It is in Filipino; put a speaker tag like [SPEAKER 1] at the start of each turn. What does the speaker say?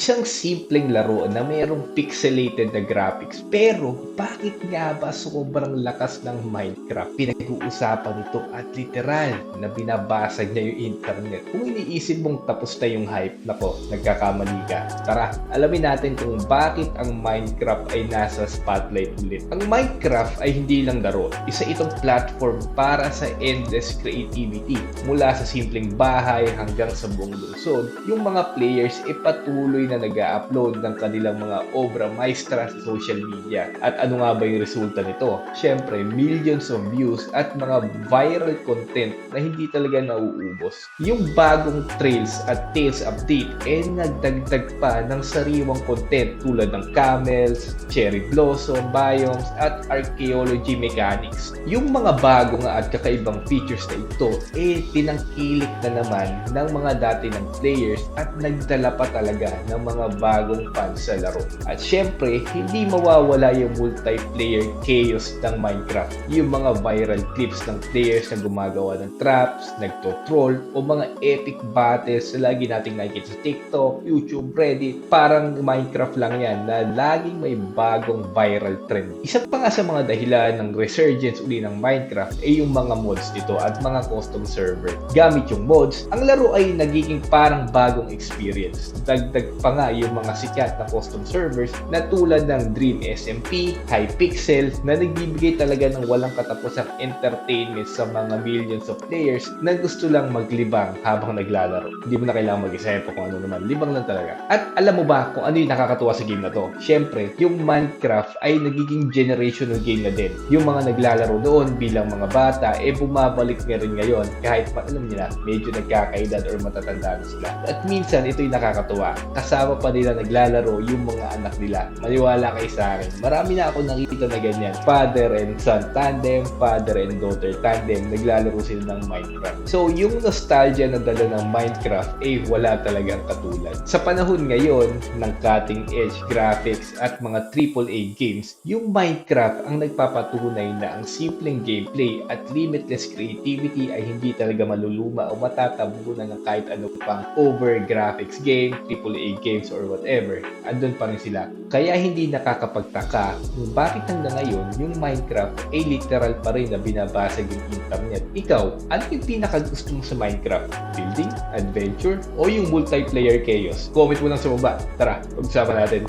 [SPEAKER 1] Isang simpleng laro na mayroong pixelated na graphics pero bakit nga ba sobrang lakas ng Minecraft? Pinag-uusapan ito at literal na binabasag niya yung internet. Kung iniisip mong tapos na yung hype, nako, nagkakamali ka. Tara, alamin natin kung bakit ang Minecraft ay nasa spotlight ulit. Ang Minecraft ay hindi lang laro. Isa itong platform para sa endless creativity. Mula sa simpleng bahay hanggang sa buong lungsod, yung mga players ay patuloy na nag upload ng kanilang mga obra maestra sa social media. At ano nga ba yung resulta nito? Siyempre, millions of views at mga viral content na hindi talaga nauubos. Yung bagong Trails at Tales update eh nagdagdag pa ng sariwang content tulad ng camels, cherry blossom, biomes, at archaeology mechanics. Yung mga bagong at kakaibang features na ito eh tinangkilik na naman ng mga dati ng players at nagdala pa talaga ng mga bagong fans sa laro. At syempre, hindi mawawala yung multiplayer chaos ng Minecraft. Yung mga viral clips ng players na gumagawa ng traps, nagto-troll, o mga epic battles na lagi nating nakikita sa TikTok, YouTube, Reddit. Parang Minecraft lang yan na laging may bagong viral trend. Isa pa nga sa mga dahilan ng resurgence uli ng Minecraft ay yung mga mods nito at mga custom server. Gamit yung mods, ang laro ay nagiging parang bagong experience. Dagdag pa nga yung mga sikat na custom servers na tulad ng Dream SMP, Hypixel na nagbibigay talaga ng walang katapusang entertainment sa mga millions of players na gusto lang maglibang habang naglalaro. Hindi mo na kailangan mag-isip kung ano naman, libang lang talaga. At alam mo ba kung ano yung nakakatuwa sa game na to? Siyempre, yung Minecraft ay nagiging generational game na din. Yung mga naglalaro doon bilang mga bata, eh bumabalik nga rin ngayon kahit pa alam nila, medyo nagkakaedad or matatanda na sila. At minsan, ito yung nakakatuwa. Kasama pa nila naglalaro yung mga anak nila. Maniwala kayo sa akin. Marami na ako nakita na ganyan. Father and son tandem, father and daughter tandem, naglalaro sila ng Minecraft. So, yung nostalgia na dala ng Minecraft, eh wala talagang katulad. Sa panahon ngayon ng cutting edge graphics at mga AAA games, yung Minecraft ang nagpapatunay na ang simpleng gameplay at limitless creativity ay hindi talaga maluluma o matatabunan ng kahit ano pang over graphics game, AAA games or whatever. Andun pa rin sila. Kaya hindi nakakapagtaka kung bakit hanggang ngayon yung Minecraft ay literal pa rin na binabasag yung internet. Ikaw, ano yung pinakagusto mo sa Minecraft? Building? Adventure? O yung multiplayer chaos? Comment mo lang sa baba. Tara, pag-usapan natin.